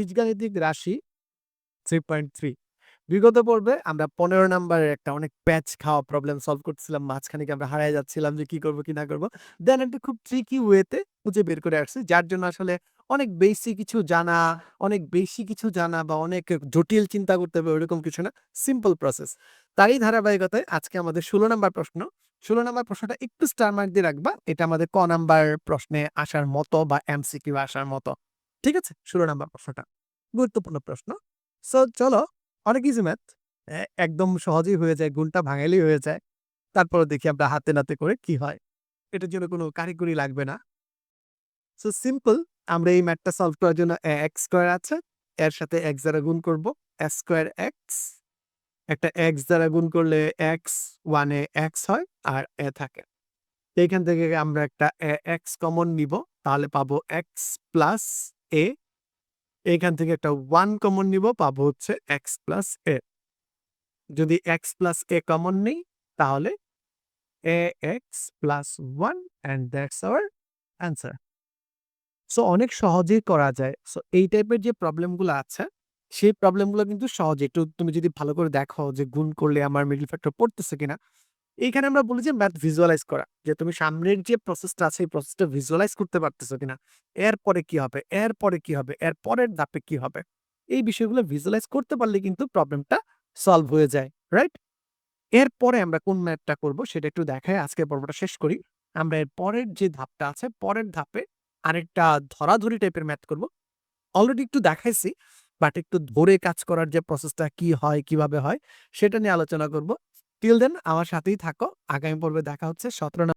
বীজগাণিতিক রাশি থ্রি বিগত পর্বে আমরা পনেরো নাম্বারের একটা অনেক প্যাচ খাওয়া প্রবলেম সলভ করতেছিলাম মাঝখানে আমরা হারাই যাচ্ছিলাম যে কি করব, কি না করব। দেন একটা খুব ট্রিকি ওয়েতে খুঁজে বের করে আসছি, যার জন্য আসলে অনেক বেশি কিছু জানা, অনেক বেশি কিছু জানা বা অনেক জটিল চিন্তা করতে হবে ওইরকম কিছু না সিম্পল প্রসেস তারই ধারাবাহিকতায় আজকে আমাদের ষোলো নাম্বার প্রশ্ন। ষোলো নাম্বার প্রশ্নটা একটু স্টার মার্ক দিয়ে রাখবা, এটা আমাদের ক নাম্বার প্রশ্নে আসার মতো বা এমসিকিউ আসার মতো। ঠিক আছে? ষোলো নাম্বার প্রশ্নটা। গুরুত্বপূর্ণ প্রশ্ন। সো চলো, অনেক ইজি ম্যাথ একদম সহজেই হয়ে যায়, গুণটা ভাঙালেই হয়ে যায়। তারপরে দেখি আমরা হাতে নাতে করে কি হয়। এটার জন্য কোনো কারিগরি লাগবে না। সো সিম্পল আমরা এই ম্যাথটা সলভ করার জন্য এক্স স্কোয়ার আছে। এর সাথে এক্স দ্বারা গুণ করব। এক্স স্কোয়ার এক্স একটা এক্স দ্বারা গুণ করলে এক্স ওয়ানে এক্স হয় আর এ থাকে। এইখান থেকে আমরা একটা এক্স কমন নিব। তাহলে পাবো এক্স প্লাস এ এইখান থেকে একটা ওয়ান কমন নিব, পাবো হচ্ছে এক্স প্লাস এ যদি এক্স প্লাস এ কমন নেই, তাহলে A X plus one and that's our answer so অনেক সহজেই করা যায়। সো এই টাইপের যে প্রবলেমগুলো আছে, সেই প্রবলেমগুলো কিন্তু সহজে। একটু তুমি যদি ভালো করে দেখো যে গুণ করলে আমার মিডল ফ্যাক্টর পড়তেছে কিনা এইখানে আমরা বলি যে ম্যাথ ভিজুয়ালাইজ করা, যে তুমি সামনের যে প্রসেসটা আছে, এই প্রসেসটা ভিজুয়ালাইজ করতে পারতেছো কিনা। এরপরে কি হবে? এরপরে কি হবে? এর পরের ধাপে কি হবে? এই বিষয়গুলো ভিজুয়ালাইজ করতে পারলে কিন্তু প্রবলেমটা সলভ হয়ে যায় রাইট এরপরে আমরা কোন ম্যাথটা করব সেটা একটু দেখায় আজকে পর্বটা শেষ করি। আমরা এর পরের যে ধাপটা আছে, পরের ধাপে আরেকটা ধরাধরি টাইপের ম্যাথ করব। অলরেডি একটু দেখাইছি বাট একটু ধরে কাজ করার যে প্রসেসটা কি হয়, কীভাবে হয়, সেটা নিয়ে আলোচনা করব। টিল দেন আমার সাথেই থাকো। আগামী পর্বে দেখা হচ্ছে। সতেরো